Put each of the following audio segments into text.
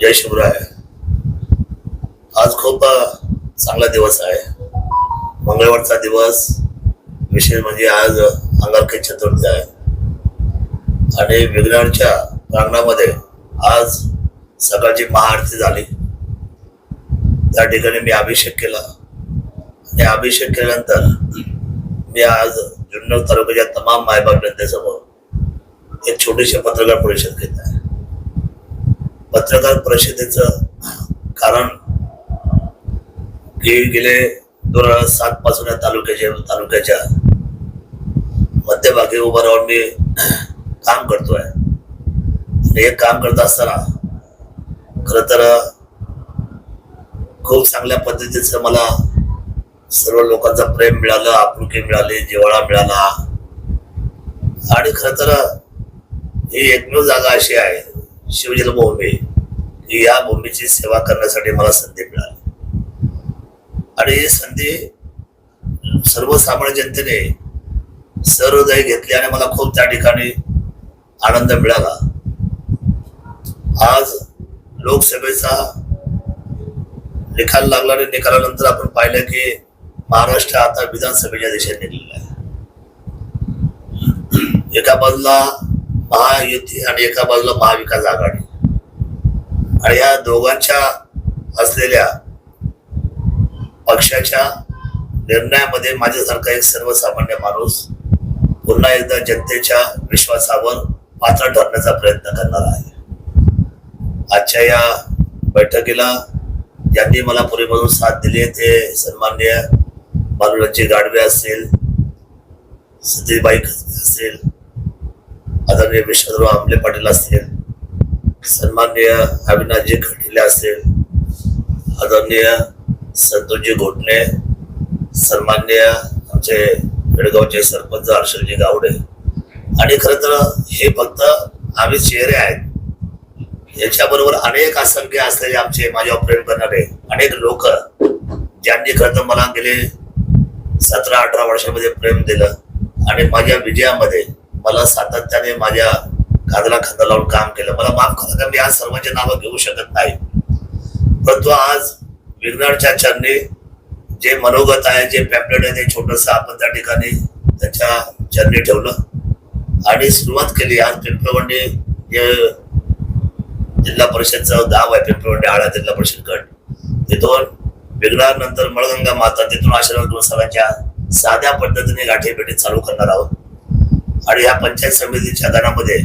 जय शिवराय. आज खूप चांगला दिवस आहे. मंगळवारचा दिवस विशेष म्हणजे आज अंगारकी चतुर्थी आहे. आणि विज्ञानच्या प्रांगणामध्ये आज सकाळची महाआरती झाली. त्या ठिकाणी मी अभिषेक केला. आणि अभिषेक केल्यानंतर मी आज जुन्नर तालुक्याच्या तमाम मायबाप जनतेसमोर एक छोटीशी पत्रकार परिषद घेत आहे. पत्रकार परिषदेचं कारण गेले दोन हजार सात पासून या तालुक्याच्या तालुक्याच्या मध्यभागी उभं राहून मी काम करतोय. आणि हे काम करत असताना खर तर खूप चांगल्या पद्धतीचं मला सर्व लोकांचं प्रेम मिळालं आपुलकी मिळाली जिव्हाळा मिळाला. आणि खर तर ही एकमेव जागा अशी आहे. शिवजन्मभूमी की या भूमीची सेवा करण्यासाठी मला संधी मिळाली. आणि ही संधी सर्वसामान्य जनतेने सहृदय घेतली आणि मला खूप त्या ठिकाणी आनंद मिळाला. आज लोकसभेचा निकाल लागला आणि निकालानंतर आपण पाहिलं की महाराष्ट्र आता विधानसभेच्या दिशेने निघलेला आहे. एका बाजूला महायुती आणि एका बाजूला महाविकास आघाडी. आणि या दोघांच्या असलेल्या पक्षाच्या निर्णयामध्ये माझ्यासारखा एक सर्वसामान्य माणूस पुन्हा एकदा जनतेच्या विश्वासावर पात्र ठरण्याचा प्रयत्न करणार आहे. आजच्या या बैठकीला ज्यांनी मला पुरेमधून साथ दिली ते सन्मान्य बालुराजी गाडवे असतील सिद्धीबाई असेल असतील आदरणीय विश्वराव आमले पाटील असतील सन्माननीय अविनाशजी खटिले असतील आदरणीय संतोषजी घोटणे सन्माननीय आमचे बेळगावचे सरपंच हर्षलजी गावडे. आणि खरं तर हे फक्त आम्ही चेहरे आहेत. याच्याबरोबर अनेक असंख्य असलेले आमचे माझ्यावर प्रेम करणारे अनेक लोक ज्यांनी खरं तर मला गेले सतरा अठरा वर्षामध्ये प्रेम दिलं. आणि माझ्या विजयामध्ये मला सातत्याने माझ्या खांद्याला खांदा लावून काम केलं. मला माफ करा कारण मी आज सर्वांची नावं घेऊ शकत नाही. परंतु आज विघ्नाच्या चरणी जे मनोगत आहे जे पॅम्पलेट आहे ते छोटस आपण त्या ठिकाणी त्याच्या चरणी ठेवलं. आणि सुरुवात केली आज पिंपळवंडे जे जिल्हा परिषदचं गाव आहे पिंपळवंडी आळा जिल्हा परिषद गट. तिथून विघ्नानंतर मळगंगा माता तिथून आशीर्वाद घेऊन सगळ्यांच्या साध्या पद्धतीने गाठीभेटी चालू करणार आहोत. आणि या पंचायत समितीच्या गणामध्ये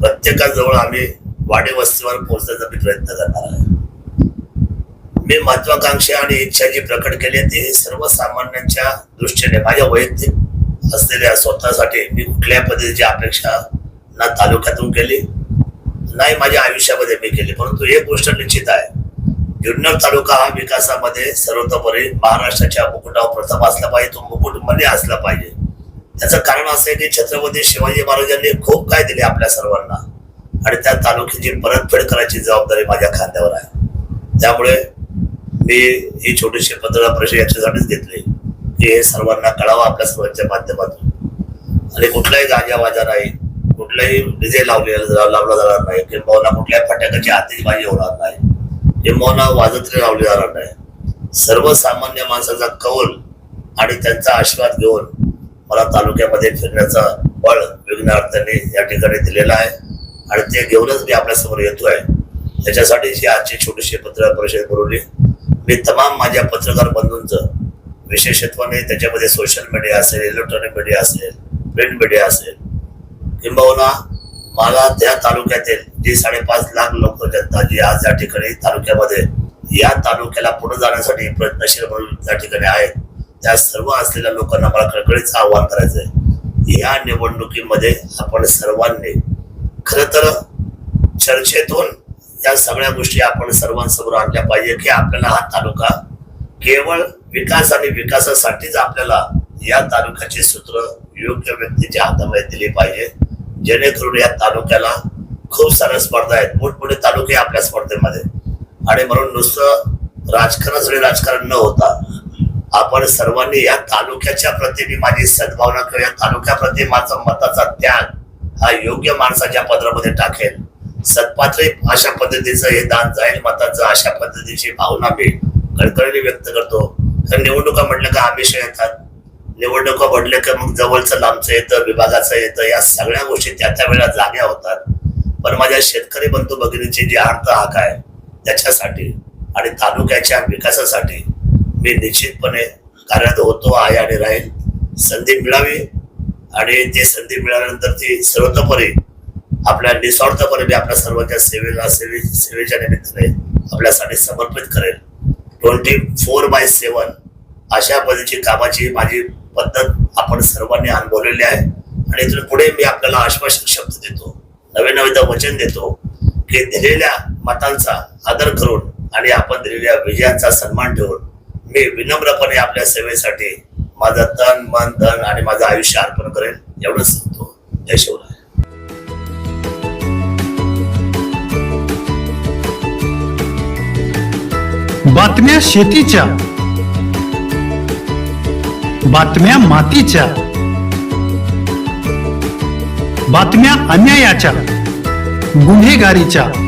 प्रत्येकाजवळ आम्ही वाडे वस्तीवर पोहोचण्याचा मी प्रयत्न करणार आहे. मी महत्वाकांक्षा आणि इच्छा जी प्रकट केली आहे ती सर्वसामान्यांच्या दृष्टीने माझ्या वैयक्तिक असलेल्या स्वतःसाठी मी कुठल्या पद्धतीची अपेक्षा ना तालुक्यातून केली नाही माझ्या आयुष्यामध्ये मी केली. परंतु एक गोष्ट निश्चित आहे जुन्नर तालुका हा विकासामध्ये सर्वतोपरी महाराष्ट्राच्या मुकुटावर प्रथम असला पाहिजे तो मुकुटमध्ये असला पाहिजे. त्याचं कारण असं आहे की छत्रपती शिवाजी महाराजांनी खूप काय दिले आपल्या सर्वांना. आणि त्या तालुक्याची परतफेड करायची जबाबदारी माझ्या खांद्यावर आहे. त्यामुळे मी ही छोटीशी पत्रकार परिषद याच्यासाठीच घेतली की हे सर्वांना कळावं आपल्या सर्वांच्या माध्यमातून. आणि कुठलाही गाजा वाजा नाही कुठलाही डीजे लावलेला लावला जाणार नाही किंवा कुठल्याही फटाक्याची आतिषबाजी होणार नाही किंवा वाजंत्री लावली जाणार नाही. सर्वसामान्य माणसाचा कौल आणि त्यांचा आशीर्वाद घेऊन मला तालुक्यामध्ये फिरण्याचा बळ विघ्नार्थाने या ठिकाणी दिलेला आहे. आणि ते घेऊनच मी आपल्यासमोर येतो आहे त्याच्यासाठी ही आजची छोटीशी पत्रकार परिषद बोलवली. मी तमाम माझ्या पत्रकार बंधूंचं विशेषत्वाने त्याच्यामध्ये सोशल मीडिया असेल इलेक्ट्रॉनिक मीडिया असेल प्रिंट मीडिया असेल. किंबहुना मला त्या तालुक्यातील जी साडेपाच लाख लोक जनता जी आज या ठिकाणी तालुक्यामध्ये या तालुक्याला पुढे जाण्यासाठी प्रयत्नशील म्हणून त्या ठिकाणी आहेत. त्या सर्व असलेल्या लोकांना मला कळकळीच आव्हान करायचंय या निवडणुकीमध्ये आपण सर्वांनी खर तर चर्चेतून या सगळ्या गोष्टी आपण सर्वांसमोर आणल्या पाहिजे की आपल्याला हा तालुका केवळ विकास आणि विकासासाठीच आपल्याला या तालुक्याची सूत्र योग्य व्यक्तीच्या हातामध्ये दिली पाहिजे. जेणेकरून या तालुक्याला खूप साऱ्या स्पर्धा आहेत मोठमोठे तालुके आपल्या स्पर्धेमध्ये. आणि म्हणून नुसतं राजकारणासाठी राजकारण न होता आपण सर्वांनी या तालुक्याच्या प्रति मी माझी सद्भावना करूया या तालुक्याप्रती माझा मताचा त्याग हा योग्य माणसाच्या पदरामध्ये टाकेल. सत्पात्री अशा पद्धतीचं हे दान जाईल मताचं अशा पद्धतीची भावना मी कडकडीने व्यक्त करतो. तर निवडणुका म्हटलं का आमिष येतात. निवडणुका म्हटलं का मग जवळचं लांबचं येतं विभागाचं येतं या सगळ्या गोष्टी त्या त्या वेळेला जाग्या होतात. पण माझ्या शेतकरी बंधू भगिनीची जी अर्थ हाक आहे त्याच्यासाठी आणि तालुक्याच्या विकासासाठी मी निश्चितपणे कार्यरत होतो आहे आणि राहील संधी मिळावी. आणि ती संधी मिळाल्यानंतर ती सर्वतोपरी आपल्या निस्वार्थपणे मी आपल्या सर्वांच्या सेवेला सेवे सेवेच्या निमित्ताने आपल्यासाठी समर्पित करेल. ट्वेंटी फोर बाय सेवन अशा पद्धतीची कामाची माझी पद्धत आपण सर्वांनी अनुभवलेली आहे. आणि इथून पुढे मी आपल्याला आश्वासक शब्द देतो नवे नवे वचन देतो की दिलेल्या मतांचा आदर करून आणि आपण दिलेल्या विजयांचा सन्मान ठेवून मी विनम्रपणे आपल्या सेवेसाठी माझं तन मन धन आणि माझं आयुष्य अर्पण करेन. एवढंच सांगतो. जय शिवराय. बातम्या शेतीच्या बातम्या मातीच्या बातम्या अन्यायाच्या गुन्हेगारीच्या.